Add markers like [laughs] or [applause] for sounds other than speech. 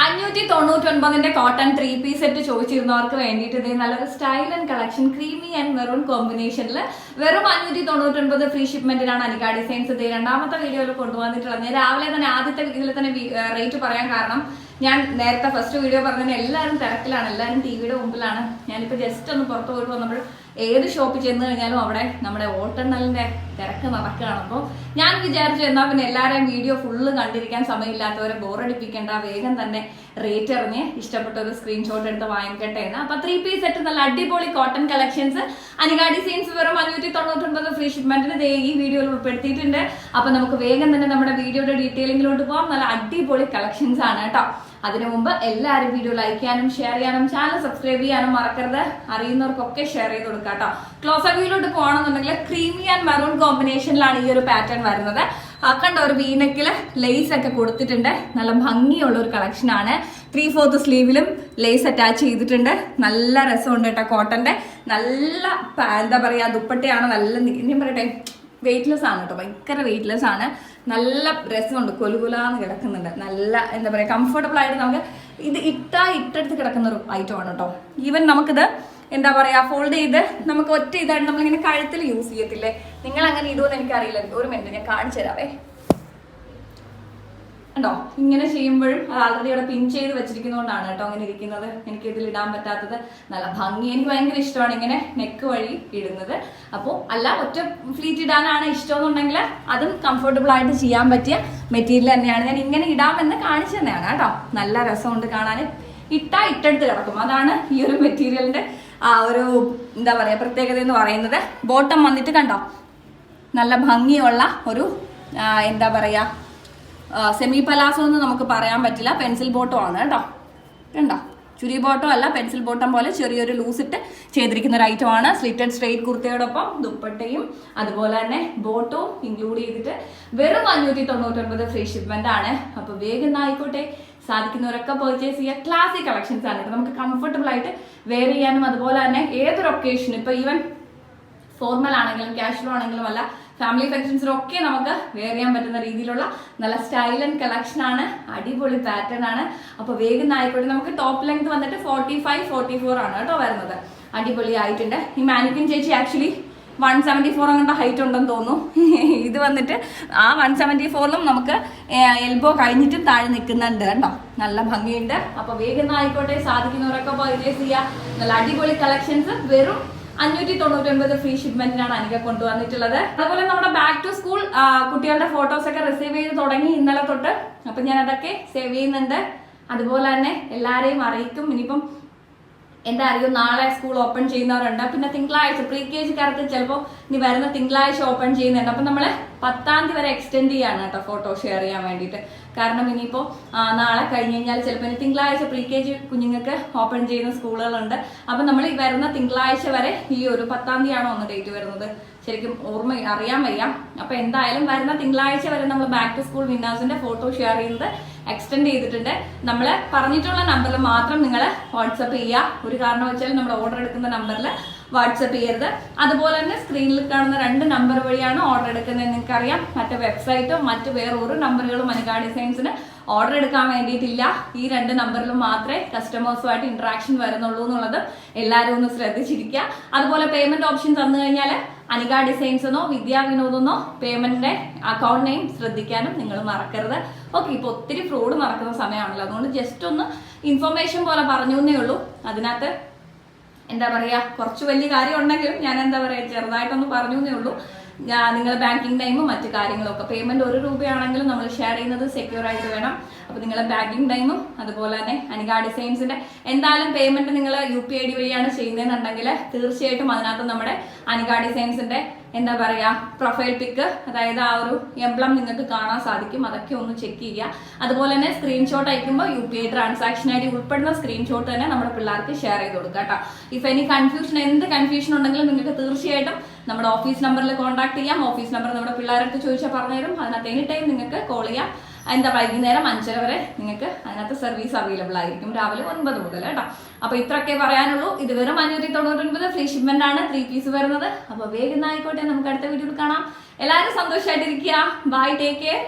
അഞ്ഞൂറ്റി തൊണ്ണൂറ്റൊൻപതിന്റെ cotton three piece set ചോദിച്ചിരുന്നവർക്ക് വേണ്ടിയിട്ട് ഇതേ നല്ലൊരു style and collection creamy and maroon കോമ്പിനേഷനിൽ വെറും അഞ്ഞൂറ്റി തൊണ്ണൂറ്റൊൻപത് ഫ്രീ ഷിപ്മെന്റിനാണ് അനിക ഡിസൈൻസ് ഇത് രണ്ടാമത്തെ വീഡിയോയിൽ കൊണ്ടുവന്നിട്ടുള്ളത്. ഞാൻ രാവിലെ തന്നെ ആദ്യത്തെ ഇതിൽ തന്നെ റേറ്റ് പറയാൻ കാരണം ഞാൻ നേരത്തെ ഫസ്റ്റ് വീഡിയോ പറഞ്ഞതിന് എല്ലാവരും തിരക്കിലാണ്. എല്ലാവരും ടി വിയുടെ മുമ്പിലാണ്. ഞാനിപ്പോൾ ജസ്റ്റ് ഒന്ന് പുറത്ത് പോയിട്ട് വന്നപ്പോൾ ഏത് ഷോപ്പിൽ ചെന്ന് കഴിഞ്ഞാലും അവിടെ നമ്മുടെ ഓട്ടെണ്ണലിന്റെ തിരക്ക് നടക്കുകയാണ്. അപ്പോൾ ഞാൻ വിചാരിച്ചു എന്നാൽ പിന്നെ എല്ലാവരെയും വീഡിയോ ഫുള്ള് കണ്ടിരിക്കാൻ സമയമില്ലാത്തവരെ ബോറടിപ്പിക്കേണ്ട വേഗം തന്നെ റേറ്റ് അറിഞ്ഞ് ഇഷ്ടപ്പെട്ട ഒരു സ്ക്രീൻഷോട്ട് എടുത്ത് വാങ്ങിക്കട്ടെ എന്ന്. അപ്പൊ ത്രീ പീസ് സെറ്റ് നല്ല അടിപൊളി കോട്ടൺ കളക്ഷൻസ് അനിക ഡിസൈൻസ് വെറും അഞ്ഞൂറ്റി തൊണ്ണൂറ്റൊൻപത് ഫ്രീ ഷിപ്മെന്റിന് ഈ വീഡിയോയിൽ ഉൾപ്പെടുത്തിയിട്ടുണ്ട്. അപ്പൊ നമുക്ക് വേഗം തന്നെ നമ്മുടെ വീഡിയോയുടെ ഡീറ്റെയിലിംഗിലോട്ട് പോകാം നല്ല അടിപൊളി കളക്ഷൻസ് ആണ് കേട്ടോ. അതിനു മുമ്പ് എല്ലാവരും വീഡിയോ ലൈക്ക് ചെയ്യാനും ഷെയർ ചെയ്യാനും ചാനൽ സബ്സ്ക്രൈബ് ചെയ്യാനും മറക്കരുത്. അറിയുന്നവർക്കൊക്കെ ഷെയർ ചെയ്ത് കൊടുക്കാം കേട്ടോ ക്ലോസ് വ്യൂയിലോട്ട് പോകണമെന്നുണ്ടെങ്കിൽ ക്രീമി ആൻഡ് മെറൂൺ കോമ്പിനേഷനിലാണ് ഈ ഒരു പാറ്റേൺ വരുന്നത്. കണ്ട ഒരു വീനക്കിൽ ലേസ് ഒക്കെ കൊടുത്തിട്ടുണ്ട്. നല്ല ഭംഗിയുള്ള ഒരു കളക്ഷൻ ആണ്. ത്രീ ഫോർത്ത് സ്ലീവിലും ലേസ് അറ്റാച്ച് ചെയ്തിട്ടുണ്ട്. നല്ല രസമുണ്ട് കേട്ടോ കോട്ടന്റെ നല്ല എന്താ പറയാ ദുപ്പട്ടയാണ്. നല്ല ഞാൻ പറയട്ടെ വെയിറ്റ്ലെസ് ആണ് കേട്ടോ ഭയങ്കര വെയിറ്റ്ലെസ് ആണ്. നല്ല രസമുണ്ട് കൊലുകുലാന്ന് കിടക്കുന്നുണ്ട്. നല്ല എന്താ പറയുക കംഫർട്ടബിൾ ആയിട്ട് നമുക്ക് ഇത് ഇട്ടാ ഇട്ടെടുത്ത് കിടക്കുന്ന ഒരു ഐറ്റം ആണ് കേട്ടോ. ഈവൻ നമുക്കിത് എന്താ പറയാ ഫോൾഡ് ചെയ്ത് നമുക്ക് ഒറ്റ ഇതായിട്ട് നമ്മളിങ്ങനെ കഴുത്തിൽ യൂസ് ചെയ്യത്തില്ലേ? നിങ്ങൾ അങ്ങനെ ഇടുമെന്ന് എനിക്കറിയില്ല. ഒരു മിനിറ്റ് ഞാൻ കാണിച്ചു തരാവേ. ഉണ്ടോ ഇങ്ങനെ ചെയ്യുമ്പോഴും അത് ആൾറെഡി അവിടെ പിൻ ചെയ്ത് വെച്ചിരിക്കുന്നതുകൊണ്ടാണ് കേട്ടോ അങ്ങനെ ഇരിക്കുന്നത്. എനിക്ക് ഇതിൽ ഇടാൻ പറ്റാത്തത്. നല്ല ഭംഗി എനിക്ക് ഭയങ്കര ഇഷ്ടമാണ് ഇങ്ങനെ നെക്ക് വഴി ഇടുന്നത്. അപ്പോൾ അല്ല ഒറ്റ ഫ്ലീറ്റ് ഇടാനാണ് ഇഷ്ടമെന്നുണ്ടെങ്കിൽ അതും കംഫർട്ടബിൾ ആയിട്ട് ചെയ്യാൻ പറ്റിയ മെറ്റീരിയൽ തന്നെയാണ്. ഞാൻ ഇങ്ങനെ ഇടാമെന്ന് കാണിച്ചു തന്നെയാണ് കേട്ടോ. നല്ല രസമുണ്ട് കാണാൻ. ഇട്ടാ ഇട്ടെടുത്ത് കിടക്കും. അതാണ് ഈ ഒരു മെറ്റീരിയലിന്റെ ആ ഒരു എന്താ പറയാ പ്രത്യേകത എന്ന് പറയുന്നത്. ബോട്ടം വന്നിട്ട് കണ്ടോ? നല്ല ഭംഗിയുള്ള ഒരു എന്താ പറയാ സെമി പലാസോ എന്ന് നമുക്ക് പറയാൻ പറ്റില്ല. പെൻസിൽ ബോട്ടോ ആണ് കേട്ടോ. കണ്ടോ? ചുരി ബോട്ടോ അല്ല പെൻസിൽ ബോട്ടം പോലെ ചെറിയൊരു ലൂസ് ഇട്ട് ചെയ്തിരിക്കുന്ന ഒരു ഐറ്റം ആണ്. സ്ലിറ്റഡ് സ്ട്രെയിറ്റ് കുർത്തയോടൊപ്പം ദുപ്പട്ടയും അതുപോലെ തന്നെ ബോട്ടോ ഇൻക്ലൂഡ് ചെയ്തിട്ട് വെറും അഞ്ഞൂറ്റി തൊണ്ണൂറ്റൊൻപത് ഫ്രീ ഷിപ്മെന്റ് ആണ്. അപ്പൊ വേഗം ആയിക്കോട്ടെ. സാധിക്കുന്നവരൊക്കെ പർച്ചേസ് ചെയ്യുക. ക്ലാസിക് കളക്ഷൻസ് ആണ്. നമുക്ക് കംഫർട്ടബിൾ ആയിട്ട് വെയർ ചെയ്യാനും അതുപോലെ തന്നെ ഏതൊരു ഒക്കേഷനും ഇപ്പൊ ഈവൻ ഫോർമൽ ആണെങ്കിലും കാഷ്വൽ ആണെങ്കിലും അല്ല ഫാമിലി ഫംഗ്ഷൻസിലും ഒക്കെ നമുക്ക് വെയർ ചെയ്യാൻ പറ്റുന്ന രീതിയിലുള്ള നല്ല സ്റ്റൈൽ ആൻഡ് കളക്ഷൻ ആണ്. അടിപൊളി പാറ്റേൺ ആണ്. അപ്പൊ വേഗം ആയിക്കോട്ടെ നമുക്ക് ടോപ്പ് ലെങ്ത് വന്നിട്ട് ഫോർട്ടി ഫൈവ് ഫോർട്ടി ഫോർ ആണ് കേട്ടോ വരുന്നത്. അടിപൊളി ആയിട്ടുണ്ട് ഈ മാനിക്കിൻ ചേച്ചി ആക്ച്വലി വൺ സെവന്റി ഫോർ അങ്ങനത്തെ ഹൈറ്റ് ഉണ്ടെന്ന് തോന്നുന്നു. [laughs] ഇത് വന്നിട്ട് ആ വൺ സെവന്റി ഫോറിലും നമുക്ക് എൽബോ കഴിഞ്ഞിട്ടും താഴെ നിൽക്കുന്നുണ്ട് കേട്ടോ. നല്ല ഭംഗിയുണ്ട്. അപ്പോൾ വേഗം ആയിക്കോട്ടെ. സാധിക്കുന്നവരൊക്കെ പർച്ചേസ് ചെയ്യുക നല്ല അടിപൊളി കളക്ഷൻസ് വെറും അഞ്ഞൂറ്റി തൊണ്ണൂറ്റി ഒൻപത് ഫ്രീ ഷിപ്മെന്റിനാണ് അനിക കൊണ്ടുവന്നിട്ടുള്ളത്. അതുപോലെ നമ്മുടെ ബാക്ക് ടു സ്കൂൾ കുട്ടികളുടെ ഫോട്ടോസ് ഒക്കെ റിസീവ് ചെയ്ത് തുടങ്ങി ഇന്നലെ തൊട്ട്. അപ്പൊ ഞാൻ അതൊക്കെ സേവ് ചെയ്യുന്നുണ്ട്. അതുപോലെ തന്നെ എല്ലാരെയും അറിയിക്കും. ഇനിയിപ്പം എന്താ അറിയോ നാളെ സ്കൂൾ ഓപ്പൺ ചെയ്യുന്നവരുണ്ട്. പിന്നെ തിങ്കളാഴ്ച പ്രീ കെ ജിക്കാർക്ക് ചിലപ്പോൾ ഇനി വരുന്ന തിങ്കളാഴ്ച ഓപ്പൺ ചെയ്യുന്നുണ്ട്. അപ്പം നമ്മൾ പത്താം തീയതി വരെ എക്സ്റ്റെൻഡ് ചെയ്യാണ് കേട്ടോ ഫോട്ടോ ഷെയർ ചെയ്യാൻ വേണ്ടിയിട്ട്. കാരണം ഇനിയിപ്പോൾ നാളെ കഴിഞ്ഞ് കഴിഞ്ഞാൽ ചിലപ്പോൾ ഇനി തിങ്കളാഴ്ച പ്രീ കെ ജി കുഞ്ഞുങ്ങൾക്ക് ഓപ്പൺ ചെയ്യുന്ന സ്കൂളുകളുണ്ട്. അപ്പം നമ്മൾ ഈ വരുന്ന തിങ്കളാഴ്ച വരെ ഈ ഒരു പത്താം തീയതിയാണോ ഒന്ന് ഡേറ്റ് വരുന്നത്? ശരിക്കും ഓർമ്മ അറിയാൻ വയ്യ. അപ്പൊ എന്തായാലും വരുന്ന തിങ്കളാഴ്ച വരെ നമ്മൾ ബാക്ക് ടു സ്കൂൾ വിന്നേഴ്സിന്റെ ഫോട്ടോ ഷെയർ ചെയ്യുന്നത് എക്സ്റ്റെൻഡ് ചെയ്തിട്ടുണ്ട്. നമ്മൾ പറഞ്ഞിട്ടുള്ള നമ്പറിൽ മാത്രം നിങ്ങൾ വാട്സപ്പ് ചെയ്യുക. ഒരു കാരണം വെച്ചാൽ നമ്മൾ ഓർഡർ എടുക്കുന്ന നമ്പറിൽ വാട്സപ്പ് ചെയ്യരുത്. അതുപോലെ തന്നെ സ്ക്രീനിൽ കാണുന്ന രണ്ട് നമ്പർ വഴിയാണ് ഓർഡർ എടുക്കുന്നത്. നിങ്ങൾക്കറിയാം മറ്റു വെബ്സൈറ്റോ മറ്റു വേറെ ഒരു നമ്പറുകളും മനിക ഡിസൈൻസിന് ഓർഡർ എടുക്കാൻ വേണ്ടിയിട്ടില്ല. ഈ രണ്ട് നമ്പറിലും മാത്രമേ കസ്റ്റമേഴ്സുമായിട്ട് ഇന്ററാക്ഷൻ വരുന്നുള്ളൂ എന്നുള്ളത് എല്ലാവരും ഒന്ന് ശ്രദ്ധിച്ചിരിക്കുക. അതുപോലെ പേയ്മെന്റ് ഓപ്ഷൻ തന്നു കഴിഞ്ഞാൽ അനിക ഡിസൈൻസ് എന്നോ വിദ്യാ വിനോദെന്നോ പേയ്മെന്റിന്റെ അക്കൗണ്ട് നെയിം ശ്രദ്ധിക്കാനും നിങ്ങൾ മറക്കരുത്. ഓക്കെ ഇപ്പൊ ഒത്തിരി ഫ്രോഡ് നടക്കുന്ന സമയമാണല്ലോ. അതുകൊണ്ട് ജസ്റ്റ് ഒന്ന് ഇൻഫർമേഷൻ പോലെ പറഞ്ഞു എന്നേ ഉള്ളൂ. അതിനകത്ത് എന്താ പറയാ കുറച്ച് വലിയ കാര്യം ഉണ്ടെങ്കിലും ഞാൻ എന്താ പറയാ ചെറുതായിട്ടൊന്ന് പറഞ്ഞു എന്നേ ഉള്ളൂ നിങ്ങൾ ബാങ്കിങ് ടൈമും മറ്റു കാര്യങ്ങളൊക്കെ. പേയ്മെന്റ് ഒരു രൂപയാണെങ്കിലും നമ്മൾ ഷെയർ ചെയ്യുന്നത് സെക്യൂർ ആയിട്ട് വേണം. അപ്പോൾ നിങ്ങൾ ബാങ്കിങ് ടൈമും അതുപോലെ തന്നെ അനിക ഡിസൈൻസിന്റെ. എന്തായാലും പേയ്മെന്റ് നിങ്ങൾ യു പി ഐ ഡി വഴിയാണ് ചെയ്യുന്നതെന്നുണ്ടെങ്കിൽ തീർച്ചയായിട്ടും അതിനകത്ത് നമ്മുടെ അനിക ഡിസൈൻസിന്റെ എന്താ പറയുക പ്രൊഫൈൽ പിക്ക് അതായത് ആ ഒരു എംബ്ലം നിങ്ങൾക്ക് കാണാൻ സാധിക്കും. അതൊക്കെ ഒന്ന് ചെക്ക് ചെയ്യുക. അതുപോലെ തന്നെ സ്ക്രീൻഷോട്ട് അയക്കുമ്പോൾ U P I transaction D ഉൾപ്പെടുന്ന സ്ക്രീൻഷോട്ട് തന്നെ നമ്മുടെ പിള്ളേർക്ക് ഷെയർ ചെയ്ത് കൊടുക്കുക കേട്ടോ. ഇഫ് എനി കൺഫ്യൂഷൻ എന്ത് കൺഫ്യൂഷൻ ഉണ്ടെങ്കിലും നിങ്ങൾക്ക് തീർച്ചയായിട്ടും നമ്മുടെ ഓഫീസ് നമ്പറിൽ കോൺടാക്ട് ചെയ്യാം. ഓഫീസ് നമ്പർ നമ്മുടെ പിള്ളേരടുത്ത് ചോദിച്ചാൽ പറഞ്ഞുതരും. അതിനകത്ത് എനി ടൈം നിങ്ങൾക്ക് കോൾ ചെയ്യാം. എന്താ വൈകുന്നേരം അഞ്ചര വരെ നിങ്ങൾക്ക് അതിനകത്ത് സർവീസ് അവൈലബിൾ ആയിരിക്കും. രാവിലെ ഒൻപത് മുതൽ കേട്ടോ. അപ്പൊ ഇത്രയൊക്കെ പറയാനുള്ളൂ. ഇത് വെറും അഞ്ഞൂറ്റി തൊണ്ണൂറ്റൊൻപത് ഫ്രീ ഷിപ്മെന്റ് ആണ്. ത്രീ പീസ് വരുന്നത്. അപ്പൊ വേഗം ആയിക്കോട്ടെ നമുക്ക് അടുത്ത വീഡിയോയിൽ കാണാം. എല്ലാവരും സന്തോഷമായിട്ടിരിക്കുക ബൈ ടേക്ക് കെയർ